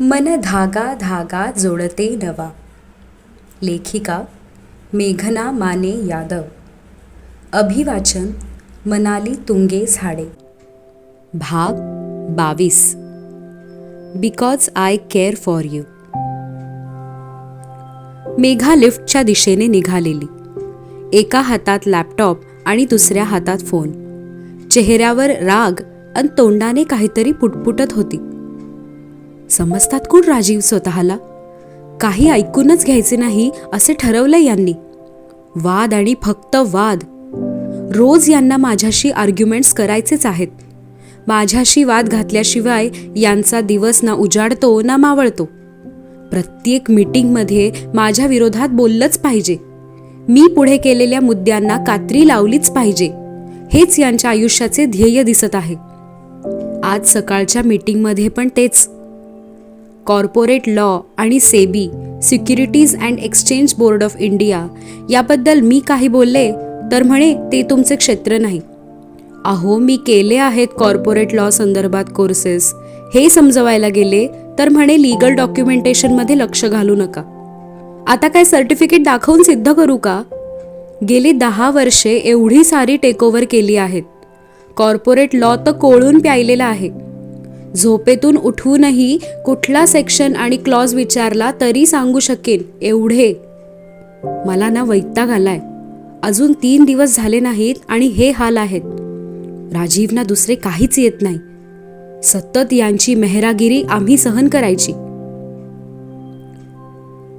मन धागा धागा जोडते नवा. लेखिका मेघना माने यादव. अभिवाचन मनाली तुंगे झाडे. भाग बावीस. Because I care for you. Megha लिफ्टच्या दिशेने निघालेली. एका हातात लॅपटॉप आणि दुसऱ्या हातात फोन. चेहऱ्यावर राग आणि तोंडाने काहीतरी पुटपुटत होती. समजतात कोण राजीव स्वतःला? काही ऐकूनच घ्यायचे नाही असे ठरवलं यांनी. वाद आणि फक्त वाद. रोज यांना माझ्याशी आर्ग्युमेंट्स करायचेच आहेत. माझ्याशी वाद घातल्याशिवाय यांचा दिवस ना उजाडतो ना मावळतो. प्रत्येक मीटिंगमध्ये माझ्या विरोधात बोललंच पाहिजे. मी पुढे केलेल्या मुद्द्यांना कात्री लावलीच पाहिजे. हेच यांच्या आयुष्याचे ध्येय दिसत आहे. आज सकाळच्या मीटिंगमध्ये पण तेच. कॉर्पोरेट लॉ आणि SEBI securities and exchange board of India याबद्दल मी काही बोलले तर म्हणे ते तुमचे क्षेत्र नाही. अहो मी केले आहेत कॉर्पोरेट लॉ संदर्भात कोर्सेस. हे समजवायला गेले तर म्हणे लिगल डॉक्युमेंटेशनमध्ये लक्ष घालू नका. आता काय सर्टिफिकेट दाखवून सिद्ध करू का? गेली दहा वर्षे एवढी सारी टेकओव्हर केली आहेत. कॉर्पोरेट लॉ तर कोळून प्यायलेला आहे. झोपेतून उठवूनही कुठला सेक्शन आणि क्लॉज विचारला तरी सांगू शकेन एवढे. मला ना वैताग आलाय. अजून तीन दिवस झाले नाहीत आणि हे हाल आहेत. राजीवना दुसरे काहीच येत नाही. सतत यांची मेहरागिरी आम्ही सहन करायची.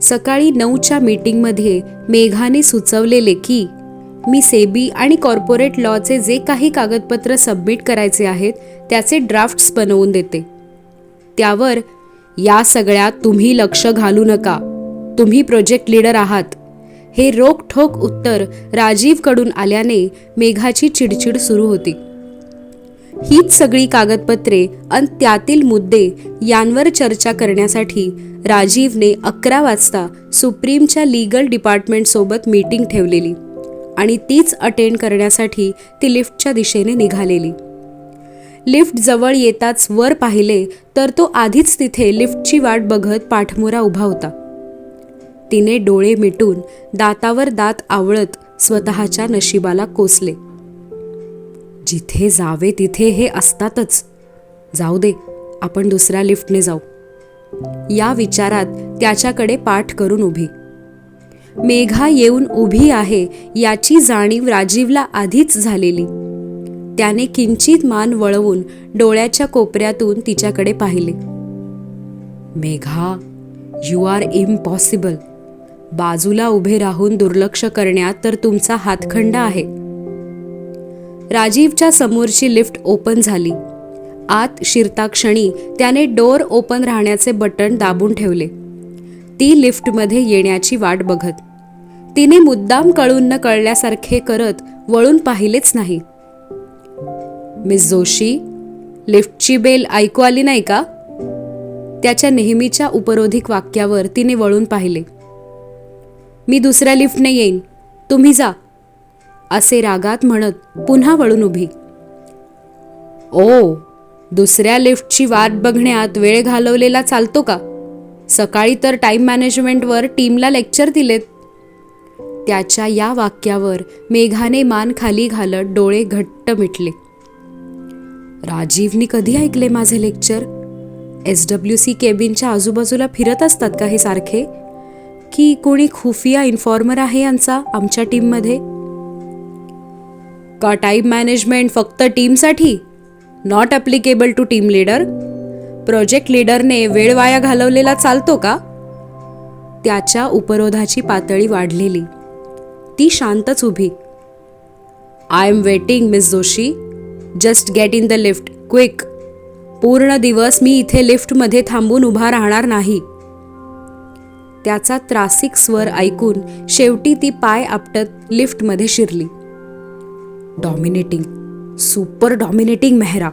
सकाळी नऊच्या मीटिंगमध्ये मेघाने सुचवलेले की मी सेबी आणि कॉर्पोरेट लॉचे जे काही कागदपत्र सबमिट करायचे आहेत त्याचे ड्राफ्ट्स बनवून देते. त्यावर या सगळ्यात तुम्ही लक्ष घालू नका. तुम्ही प्रोजेक्ट लीडर आहात. हे रोखठोक उत्तर राजीवकडून आल्याने मेघाची चिडचिड सुरू होती. हीच सगळी कागदपत्रे आणि त्यातील मुद्दे यांवर चर्चा करण्यासाठी राजीवने अकरा वाजता सुप्रीमच्या लीगल डिपार्टमेंटसोबत मीटिंग ठेवलेली. आणि तीच अटेंड करण्यासाठी ती लिफ्टच्या दिशेने निघालेली. लिफ्ट जवळ येताच वर पाहिले तर तो आधीच तिथे लिफ्टची वाट बघत पाठमोरा उभा होता. तिने डोळे मिटून दातावर दात आवळत स्वतःच्या नशिबाला कोसले. जिथे जावे तिथे हे असतातच. जाऊ दे आपण दुसऱ्या लिफ्टने जाऊ. या विचारात त्याच्याकडे पाठ करून उभी. मेघा येऊन उभी आहे याची जाणीव राजीवला आधीच झालेली. त्याने किंचित मान वळवून डोळ्याच्या कोपऱ्यातून तिच्याकडे पाहिले. मेघा यू आर इम्पॉसिबल बाजूला उभे राहून दुर्लक्ष करण्यात तर तुमचा हातखंडा आहे. राजीवच्या समोरची लिफ्ट ओपन झाली. आत शिरताक्षणी त्याने डोअर ओपन राहण्याचे बटन दाबून ठेवले. ती लिफ्टमध्ये येण्याची वाट बघत. तिने मुद्दाम कळून न कळल्यासारखे करत वळून पाहिलेच नाही. मिस जोशी लिफ्टची बेल ऐकू आली नाही का? त्याच्या नेहमीच्या उपरोधिक वाक्यावर तिने वळून पाहिले. मी दुसऱ्या लिफ्टने येईन. तुम्ही जा असे रागात म्हणत पुन्हा वळून उभी. ओ दुसऱ्या लिफ्टची वाट बघण्यात वेळ घालवलेला चालतो का? सकाळी तर टाईम मॅनेजमेंटवर टीमला लेक्चर दिलेत. त्याच्या या वाक्यावर मेघाने मान खाली घालत डोळे घट्ट मिटले. राजीवनी कधी ऐकले माझे लेक्चर एस डब्ल्यू सी केबिनच्या आजूबाजूला फिरत असतात का हे सारखे? की कोणी खुफिया इन्फॉर्मर आहे यांचा आमच्या टीममध्ये का टाईम मॅनेजमेंट फक्त टीमसाठी not applicable to team leader project लीडरने वेळ वाया घालवलेला चालतो का? त्याच्या उपरोधाची पातळी वाढलेली. ती शांतच उभी. I am waiting miss Joshi just get in the lift quick पूर्ण दिवस मी इथे लिफ्टमध्ये थांबून उभा राहणार नाही. त्याचा त्रासिक स्वर ऐकून शेवटी ती पाय आपटत लिफ्टमध्ये शिरली. डॉमिनेटिंग सुपर डॉमिनेटिंग मेहरा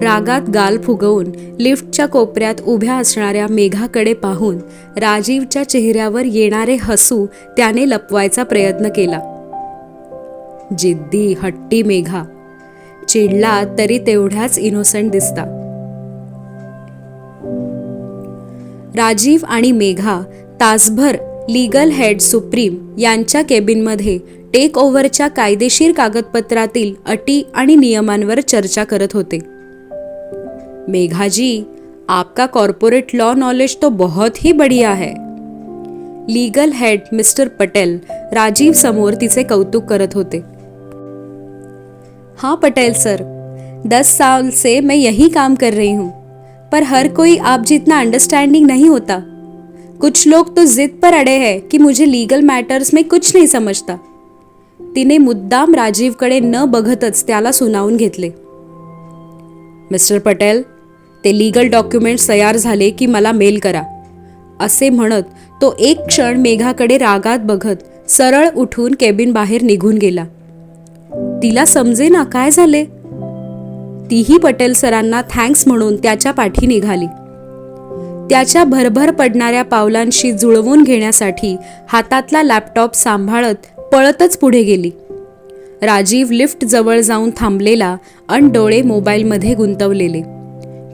रागात गाल फुगवून लिफ्टच्या कोपऱ्यात उभ्या असणाऱ्या मेघाकडे पाहून राजीवच्या चेहऱ्यावर येणारे हसू त्याने लपवायचा प्रयत्न केला. जिद्दी हट्टी मेघा. चिडला तरी तेवढ्याच इनोसंट दिसता. राजीव आणि मेघा तासभर लीगल हेड सुप्रीम यांच्या केबिनमध्ये टेक ओव्हरच्या कायदेशीर कागदपत्रातील अटी आणि नियमांवर चर्चा करत होते. मेघा जी, आपका कॉर्पोरेट लॉ नॉलेज तो बहुत ही बढ़िया है। Legal head mister Patel Rajiv समोर तिचे कौतुक करत होते। हाँ पटेल सर, दस साल से मैं यही काम कर रही हूँ, पर हर कोई आप जितना अंडरस्टैंडिंग नहीं होता। कुछ लोग तो जिद पर अड़े हैं कि मुझे लीगल मॅटर्स में कुछ नाही समजता तिने मुद्दाम राजीवकडे न बघतच त्याला सुनावून घेतले। मिस्टर पटेल ते लीगल डॉक्युमेंट्स तयार झाले की मला मेल करा. असे म्हणत तो एक क्षण मेघाकडे रागात बघत सरळ उठून केबिन बाहेर निघून गेला. तिला समजे ना काय झाले? तीही पटेल सरांना थँक्स म्हणून त्याच्या पाठी निघाली. त्याच्या भरभर पडणाऱ्या पावलांशी जुळवून घेण्यासाठी हातातला लॅपटॉप सांभाळत पळतच पुढे गेली. राजीव लिफ्ट जवळ जाऊन थांबलेला अन डोळे मोबाईलमध्ये गुंतवलेले.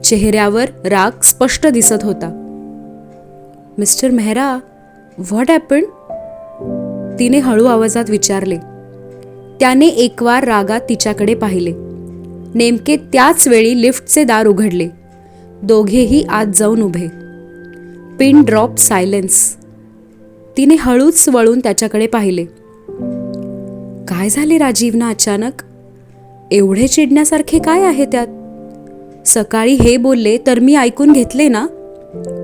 चेहऱ्यावर राग स्पष्ट दिसत होता. मिस्टर मेहरा व्हॉट हॅपन तिने हळू आवाजात विचारले. त्याने एकवार रागात तिच्याकडे पाहिले. नेमके त्याच वेळी लिफ्टचे दार उघडले. दोघेही आत जाऊन उभे. Pin drop silence. तिने हळूच वळून त्याच्याकडे पाहिले. काय झाले राजीवना अचानक? एवढे चिडण्यासारखे काय आहे त्यात? सकाळी हे बोलले तर मी ऐकून घेतले ना?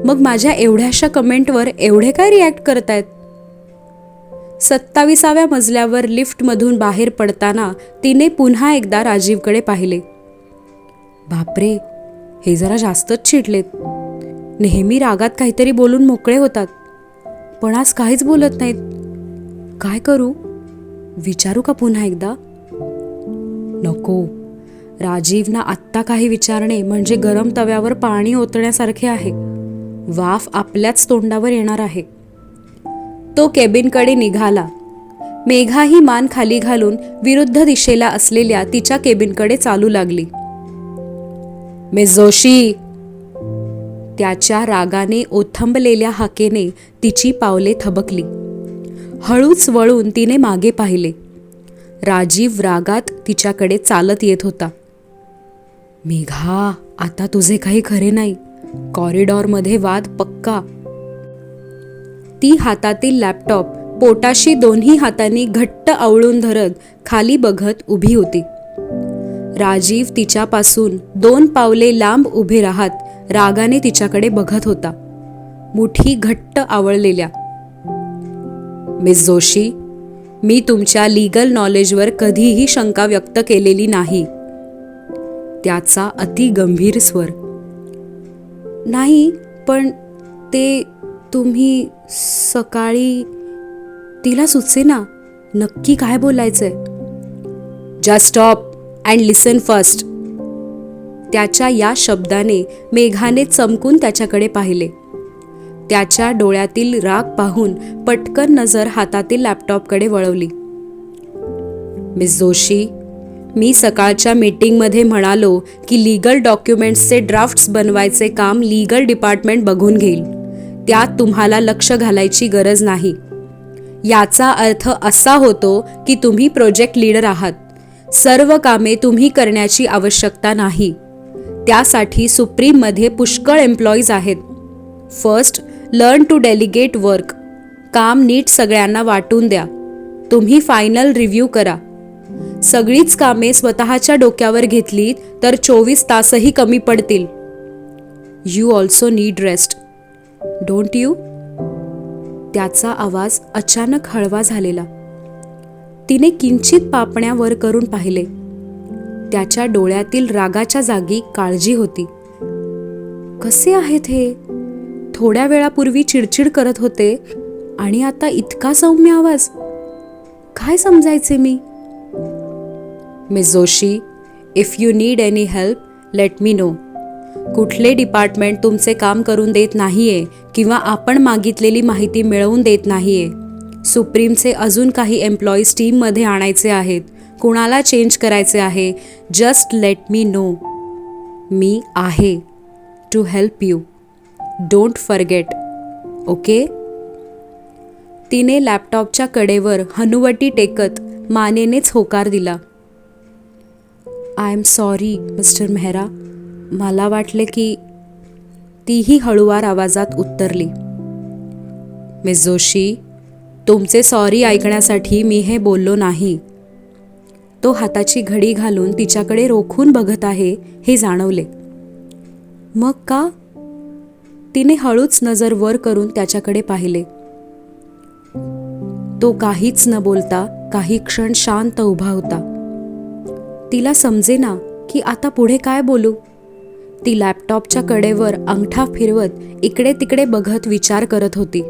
मग माझ्या एवढ्याशा कमेंटवर एवढे काय रिॲक्ट करतायत? सत्ताविसाव्या मजल्यावर लिफ्टमधून बाहेर पडताना तिने पुन्हा एकदा राजीवकडे पाहिले. बापरे हे जरा जास्तच चिडलेत. नेहमी रागात काहीतरी बोलून मोकळे होतात. पण आज काहीच बोलत नाहीत. काय करू? विचारू का पुन्हा एकदा? नको. राजीवना आत्ता काही विचारणे म्हणजे गरम तव्यावर पाणी ओतण्यासारखे आहे. वाफ आपल्याच तोंडावर येणार आहे. तो केबिनकडे निघाला. मेघा ही मान खाली घालून विरुद्ध दिशेला असलेल्या तिच्या केबिनकडे चालू लागली. मिस जोशी त्याच्या रागाने ओथंबलेल्या हाकेने तिची पावले थबकली. हळूच वळून तिने मागे पाहिले. राजीव रागात तिच्याकडे चालत येत होता. मेघा आता तुझे काही खरे नाही. कॉरिडॉरमध्ये वाद पक्का. ती हातातील लॅपटॉप पोटाशी दोन्ही हातांनी घट्ट आवळून धरत खाली बघत उभी होती. राजीव तिच्यापासून दोन पावले लांब उभे राहत रागाने तिच्याकडे बघत होता. मुठी घट्ट आवळलेल्या. मिस जोशी मी तुमच्या लीगल नॉलेजवर कधीही शंका व्यक्त केलेली नाही. त्याचा अति गंभीर स्वर. नाही पण ते तुम्ही सकाळी तिला सुचे ना. नक्की काय बोलायचंय? Just stop and listen first त्याच्या या शब्दाने मेघाने चमकून त्याच्याकडे पाहिले. त्याच्या डोळ्यातील राग पाहून पटकन नजर हातातील लॅपटॉपकडे वळवली. मिस जोशी मी सकाळच्या मीटिंगमध्ये म्हणालो की लीगल डॉक्युमेंट्सचे ड्राफ्ट्स बनवायचे काम लीगल डिपार्टमेंट बघून घेईल. त्यात तुम्हाला लक्ष घालायची गरज नाही. याचा अर्थ असा होतो की तुम्ही प्रोजेक्ट लीडर आहात. सर्व कामे तुम्ही करण्याची आवश्यकता नाही. त्यासाठी सुप्रीममध्ये पुष्कळ एम्प्लॉईज आहेत. First learn to delegate work. काम नीट सगळ्यांना वाटून द्या. तुम्ही फायनल रिव्ह्यू करा. सगळीच कामे स्वतःच्या डोक्यावर घेतलीत तर चोवीस तासही कमी पडतील. You also need rest don't you त्याचा आवाज अचानक हळवा झालेला. तिने किंचित पापण्या वर करून पाहिले. त्याच्या डोळ्यातील रागाच्या जागी काळजी होती. कसे आहेत हे? थोड्या वेळापूर्वी चिडचिड करत होते आणि आता इतका सौम्य आवाज. काय समजायचे मी? Miss Joshi if you need any help let me know कुठले डिपार्टमेंट तुमचे काम करून देत नाहीये किंवा आपण मागितलेली माहिती मिळवून देत नाहीये. सुप्रीमचे अजून काही एम्प्लॉईज टीममध्ये आणायचे आहेत. कुणाला चेंज करायचे आहे? जस्ट लेट मी नो मी आहे. To help you don't forget okay तिने लॅपटॉपच्या कडेवर हनुवटी टेकत मानेनेच होकार दिला. I am sorry mister Mehra मला वाटले की तीही हळुवार आवाजात उत्तरली. मिस जोशी तुमचे सॉरी ऐकण्यासाठी मी हे बोललो नाही. तो हाताची घडी घालून तिच्याकडे रोखून बघत आहे हे जाणवले. मग का? तिने हळूच नजर वर करून त्याच्याकडे पाहिले. तो काहीच न बोलता काही क्षण शांत उभा होता. तिला समजेना की आता पुढे काय बोलू? ती लॅपटॉपच्या कडेवर अंगठा फिरवत इकडे तिकडे बघत विचार करत होती.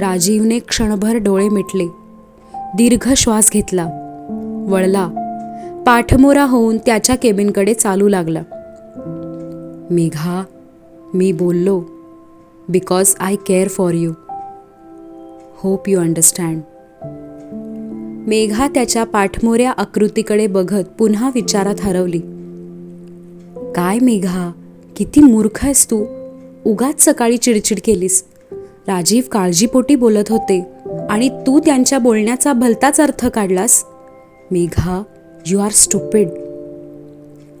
राजीवने क्षणभर डोळे मिटले. दीर्घ श्वास घेतला. वळला. पाठमोरा होऊन त्याच्या केबिनकडे चालू लागला. मेघा मी बोललो. Because I care for you. Hope you understand. Megha त्याच्या पाठमोऱ्या आकृतीकडे बघत पुन्हा विचारात हरवली. काय मेघा किती मूर्ख आहेस तू? उगाच सकाळी चिडचिड केलीस. राजीव काळजीपोटी बोलत होते. आणि तू त्यांच्या बोलण्याचा भलताच अर्थ काढलास? Megha you are stupid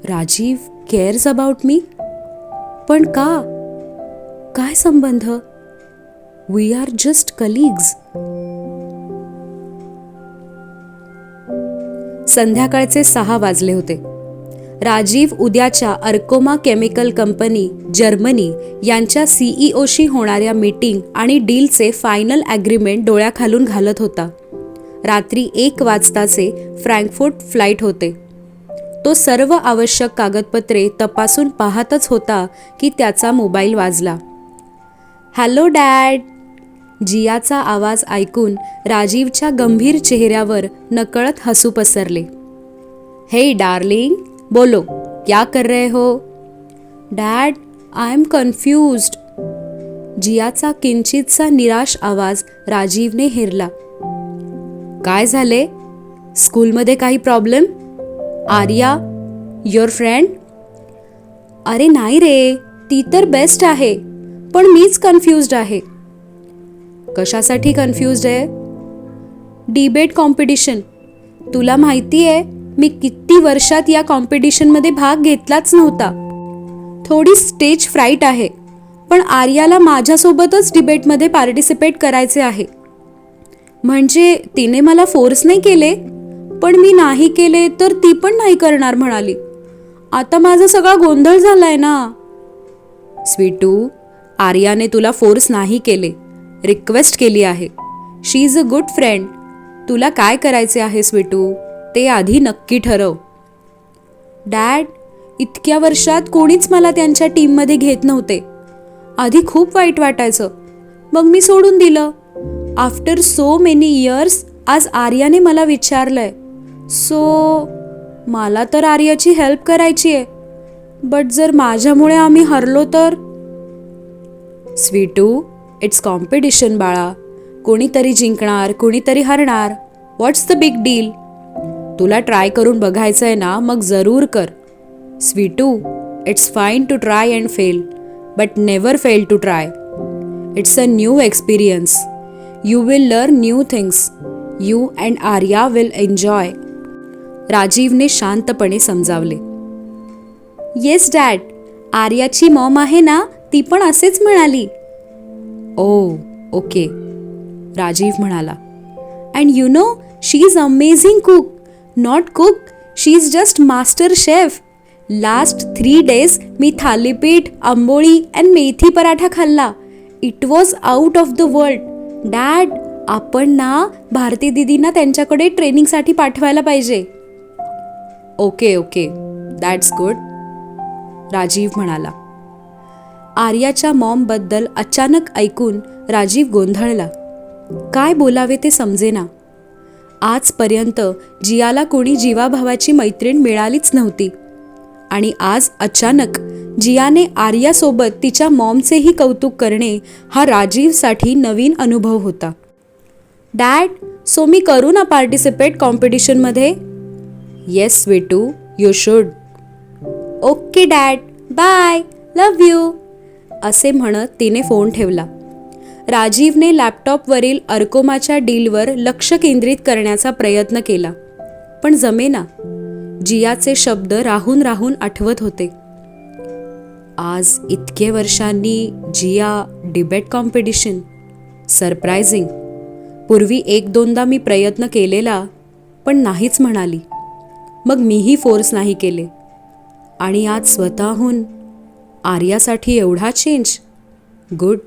Rajiv cares about me पण का? काय संबंध? वी आर जस्ट कलिग्ज संध्याकाळचे सहा वाजले होते. राजीव उद्याच्या अर्कोमा केमिकल कंपनी जर्मनी यांच्या सीईओशी होणाऱ्या मीटिंग आणि डीलचे फायनल ॲग्रीमेंट डोळ्याखालून घालत होता. रात्री एक वाजताचे फ्रँकफुर्ट फ्लाईट होते. तो सर्व आवश्यक कागदपत्रे तपासून पाहतच होता की त्याचा मोबाईल वाजला. Hello dad! जियाचा आवाज ऐकून राजीवच्या गंभीर चेहऱ्यावर नकळत हसू पसरले. हे डार्लिंग बोलो क्या कर रहे हो? Dad I am confused. जियाचा किंचितसा निराश आवाज राजीवने हेरला. काय झाले? स्कूलमध्ये काही प्रॉब्लेम? आर्या युअर फ्रेंड अरे नाही रे ती तर बेस्ट आहे पण मीच कन्फ्युज्ड आहे. कशासाठी कन्फ्युज्ड आहे? डिबेट कॉम्पिटिशन तुला माहिती आहे मी किती वर्षात या कॉम्पिटिशनमध्ये भाग घेतलाच नव्हता. थोडी स्टेज फ्राईट आहे पण आर्याला माझ्यासोबतच डिबेटमध्ये पार्टिसिपेट करायचे आहे. म्हणजे तिने मला फोर्स नाही केले पण मी नाही केले तर ती पण नाही करणार म्हणाली. आता माझा सगळा गोंधळ झालाय ना. स्वीटू आर्याने तुला फोर्स नाही केले. रिक्वेस्ट केली आहे. She is a good friend. तुला काय करायचे आहे स्वीटू ते आधी नक्की ठरव. डॅड इतक्या वर्षात कोणीच मला त्यांच्या टीममध्ये घेत नव्हते. आधी खूप वाईट वाटायचं. मग मी सोडून दिलं. आफ्टर सो मेनी इयर्स आज आर्याने मला विचारलंय. सो मला तर आर्याची हेल्प करायची आहे. बट जर माझ्यामुळे आम्ही हरलो तर? स्वीटू इट्स कॉम्पिटिशन बाळा. कोणीतरी जिंकणार कोणीतरी हरणार. व्हॉट्स द बिग डील तुला ट्राय करून बघायचं आहे ना मग जरूर कर. Sweetu it's fine to try and fail but never fail to try it's a new experience you will learn new things you and Arya will enjoy राजीवने शांतपणे समजावले. येस डॅड आर्याची मॉम आहे ना ती पण असेच म्हणाली. ओ ओके. राजीव म्हणाला. And you know she is amazing cook not cook she is just master chef last three days me thalipeeth amboli and methi paratha खाल्ला. It was out of the world dad आपण ना भारती दिदींना त्यांच्याकडे ट्रेनिंगसाठी पाठवायला पाहिजे. Okay okay. That's good Rajiv म्हणाला. आर्याच्या मॉमबद्दल अचानक ऐकून राजीव गोंधळला. काय बोलावे ते समजेना. आजपर्यंत जियाला कोणी जीवाभावाची मैत्रीण मिळालीच नव्हती. आणि आज अचानक जियाने आर्यासोबत तिच्या मॉमचेही कौतुक करणे हा राजीवसाठी नवीन अनुभव होता. डॅड सो मी करू ना पार्टिसिपेट कॉम्पिटिशनमध्ये? Yes वेटू you should. Okay dad. Bye. Love you. असे म्हणत तिने फोन ठेवला. राजीवने लॅपटॉपवरील अर्कोमाच्या डीलवर लक्ष केंद्रित करण्याचा प्रयत्न केला. पण जमेना जियाचे शब्द राहून राहून आठवत होते. आज इतके वर्षांनी जिया डिबेट कॉम्पिटिशन सरप्रायझिंग पूर्वी एक दोनदा मी प्रयत्न केलेला पण नाहीच म्हणाली. मग मीही फोर्स नाही केले. आणि आज स्वतःहून आर्यासाठी एवढा चेंज? गुड.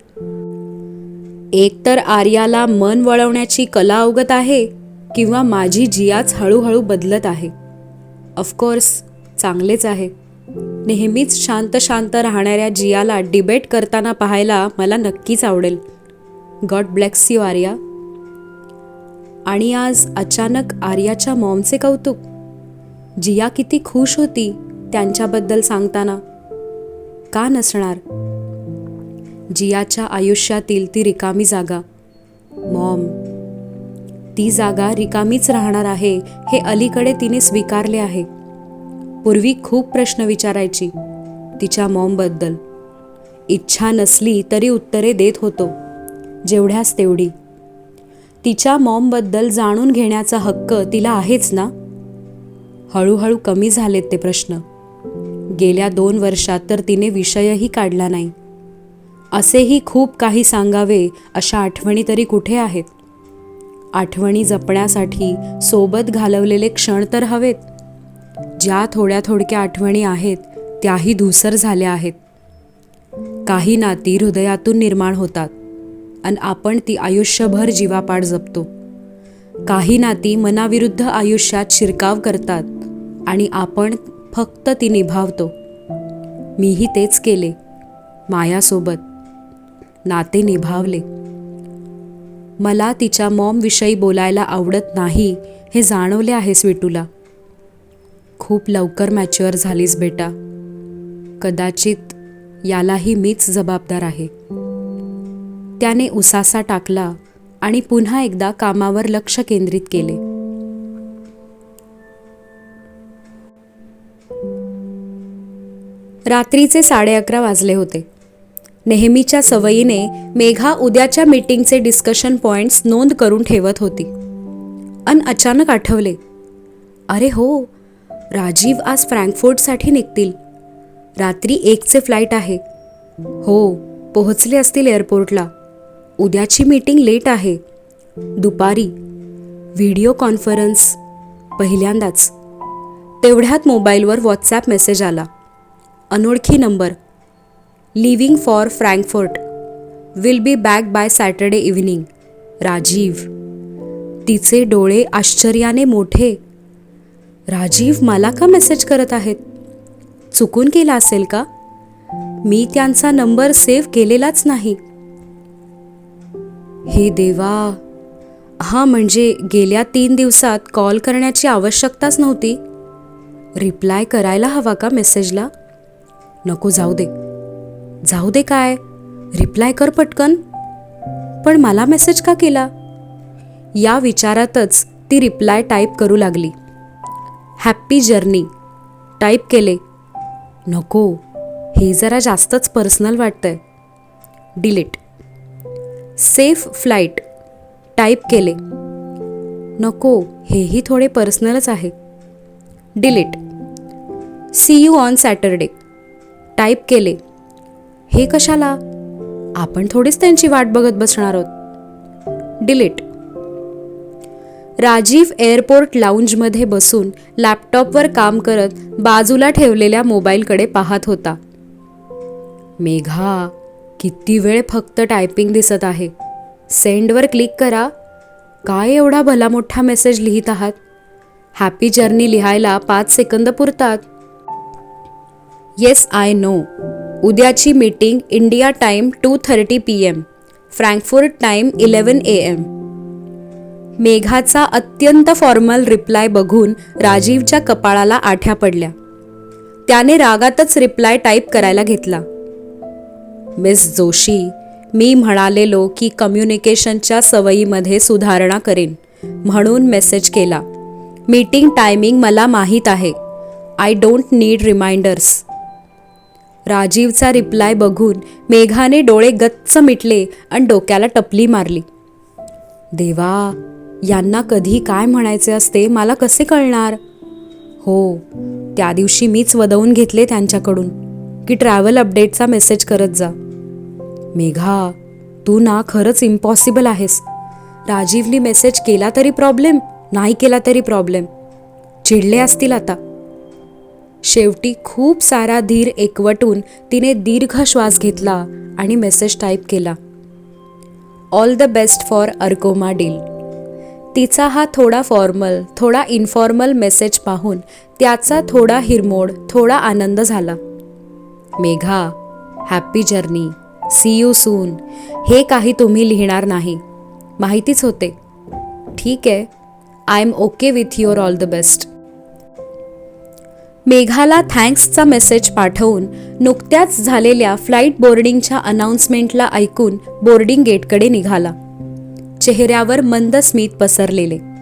एकतर आर्याला मन वळवण्याची कला अवगत आहे किंवा माझी जियाच हळूहळू बदलत आहे. ऑफकोर्स चांगलेच आहे. नेहमीच शांत शांत राहणाऱ्या जियाला डिबेट करताना पाहायला मला नक्कीच आवडेल. God bless you Arya. आणि आज अचानक आर्याच्या मॉमचे कौतुक. जिया किती खुश होती त्यांच्याबद्दल सांगताना. का नसणार? जियाच्या आयुष्यातील ती रिकामी जागा. मॉम ती जागा रिकामीच राहणार आहे हे अलीकडे तिने स्वीकारले आहे. पूर्वी खूप प्रश्न विचारायची तिच्या मॉमबद्दल. इच्छा नसली तरी उत्तरे देत होतो जेवढ्यास तेवढी. तिच्या मॉमबद्दल जाणून घेण्याचा हक्क तिला आहेच ना? हळूहळू कमी झालेत ते प्रश्न. गेल्या दोन वर्षात तर तिने विषयही काढला नाही. असेही खूप काही सांगावे अशा आठवणी तरी कुठे आहेत? आठवणी जपण्यासाठी सोबत घालवलेले क्षण तर हवेत. ज्या थोड्या थोडक्या आठवणी आहेत त्याही धूसर झाल्या आहेत. काही नाती हृदयातून निर्माण होतात आणि आपण ती आयुष्यभर जीवापाड जपतो. काही नाती मनाविरुद्ध आयुष्यात शिरकाव करतात आणि आपण फक्त ती निभावतो. मीही तेच केले मायासोबत. नाते निभावले. मला तिच्या मॉमविषयी बोलायला आवडत नाही हे जाणवले आहे स्वीटूला. खूप लवकर मॅच्युअर झालीस बेटा. कदाचित यालाही मीच जबाबदार आहे. त्याने उसासा टाकला आणि पुन्हा एकदा कामावर लक्ष केंद्रित केले. रात्रीचे साडे अकरा वाजले होते. नेहमीच्या सवयीने मेघा उद्याच्या मीटिंगचे डिस्कशन पॉइंट्स नोंद करून ठेवत होती. अन अचानक आठवले. अरे हो राजीव आज फ्रँकफोर्टसाठी निघतील. रात्री एकचे फ्लाईट आहे. हो पोहोचले असतील एअरपोर्टला उद्याची मीटिंग लेट आहे. दुपारी. व्हिडिओ कॉन्फरन्स पहिल्यांदाच. तेवढ्यात मोबाईलवर व्हॉट्सॲप मेसेज आला. अनोळखी number. Leaving for Frankfurt will be back by Saturday evening Rajiv. तिचे डोळे आश्चर्याने मोठे. राजीव मला का मेसेज करत आहेत? चुकून केला असेल का? मी त्यांचा नंबर सेव्ह केलेलाच नाही. हे देवा. हां म्हणजे गेल्या तीन दिवसात कॉल करण्याची आवश्यकताच नव्हती. रिप्लाय करायला हवा का मेसेजला नको जाऊ दे. जाऊ दे काय? रिप्लाय कर पटकन. पण मला मेसेज का केला? या विचारातच ती रिप्लाय टाईप करू लागली. हॅप्पी जर्नी टाईप केले. नको. हे जरा जास्तच पर्सनल वाटतंय. डिलीट सेफ फ्लाईट टाईप केले. नको. हेही थोडे पर्सनलच आहे. Delete see you on Saturday type केले. हे कशाला? आपण थोडीच त्यांची वाट बघत बसणार आहोत. डिलीट राजीव एअरपोर्ट लाऊंजमध्ये बसून लॅपटॉपवर काम करत बाजूला ठेवलेल्या मोबाईलकडे पाहत होता. मेघा किती वेळ फक्त टायपिंग दिसत आहे. सेंडवर क्लिक करा. काय एवढा भला मोठा मेसेज लिहित आहात? हॅपी जर्नी लिहायला पाच सेकंद पुरतात. येस आय नो उद्याची meeting India time two thirty p m Frankfurt time eleven a m मेघाचा अत्यंत फॉर्मल रिप्लाय बघून राजीवच्या कपाळाला आठ्या पडल्या. त्याने रागातच रिप्लाय टाईप करायला घेतला. मिस जोशी मी म्हणालेलो की कम्युनिकेशनच्या सवयीमध्ये सुधारणा करेन म्हणून मेसेज केला. मीटिंग टायमिंग मला माहीत आहे. आय डोंट नीड रिमाइंडर्स राजीवचा रिप्लाय बघून मेघाने डोळे गच्च मिटले आणि डोक्याला टपली मारली. देवा यांना कधी काय म्हणायचे असते मला कसे कळणार? हो त्या दिवशी मीच वदवून घेतले त्यांच्याकडून. की ट्रॅव्हल अपडेटचा मेसेज करत जा. मेघा तू ना खरंच इम्पॉसिबल आहेस. राजीवनी मेसेज केला तरी प्रॉब्लेम नाही केला तरी प्रॉब्लेम. चिडले असतील आता. शेवटी खूप सारा धीर एकवटून तिने दीर्घ श्वास घेतला आणि मेसेज टाईप केला. All the best for Arkoma deal तिचा हा थोडा फॉर्मल थोडा इन्फॉर्मल मेसेज पाहून त्याचा थोडा हिरमोड थोडा आनंद झाला. Megha happy journey see you soon हे काही तुम्ही लिहिणार नाही. माहितीच होते. ठीक आहे. I am okay with your all the best मेघाला थँक्सचा मेसेज पाठवून नुकत्याच झालेल्या फ्लाईट बोर्डिंगच्या अनाउन्समेंटला ऐकून बोर्डिंग गेटकडे निघाला. चेहऱ्यावर मंद स्मित पसरलेले.